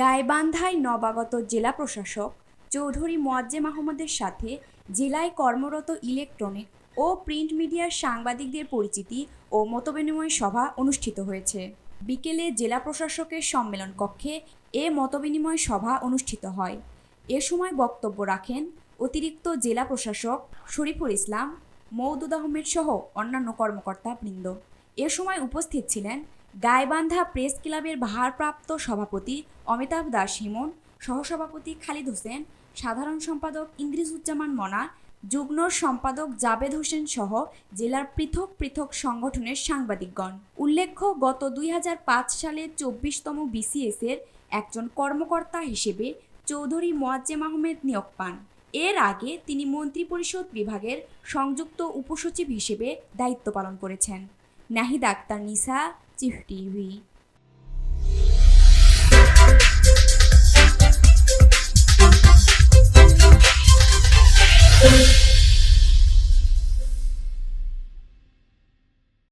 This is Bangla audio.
গাইবান্ধায় নবাগত জেলা প্রশাসক চৌধুরী মোয়াজ্জেম আহমদের সাথে জেলায় কর্মরত ইলেকট্রনিক ও প্রিন্ট মিডিয়ার সাংবাদিকদের পরিচিতি ও মতবিনিময় সভা অনুষ্ঠিত হয়েছে। বিকেলে জেলা প্রশাসকের সম্মেলন কক্ষে এ মতবিনিময় সভা অনুষ্ঠিত হয়। এ সময় বক্তব্য রাখেন অতিরিক্ত জেলা প্রশাসক শরীফুল ইসলাম মৌদুদ আহমেদ সহ অন্যান্য কর্মকর্তা বৃন্দ এ সময় উপস্থিত ছিলেন গাইবান্ধা প্রেস ক্লাবের ভারপ্রাপ্ত সভাপতি অমিতাভ দাস হিমন, সহসভাপতি খালিদ হোসেন, সাধারণ সম্পাদক ইন্দ্রিজুজ্জামান মনা, যুগ্ম সম্পাদক জাবেদ হোসেন সহ জেলার পৃথক পৃথক সংগঠনের সাংবাদিকগণ। উল্লেখ্য, গত দুই হাজার পাঁচ সালে চব্বিশতম বিসিএস এর একজন কর্মকর্তা হিসেবে চৌধুরী মোয়াজ্জেম আহমেদ নিয়োগ পান। এর আগে তিনি মন্ত্রিপরিষদ বিভাগের সংযুক্ত উপসচিব হিসেবে দায়িত্ব পালন করেছেন। নাহিদ আক্তার নিসা চিফ টিভি।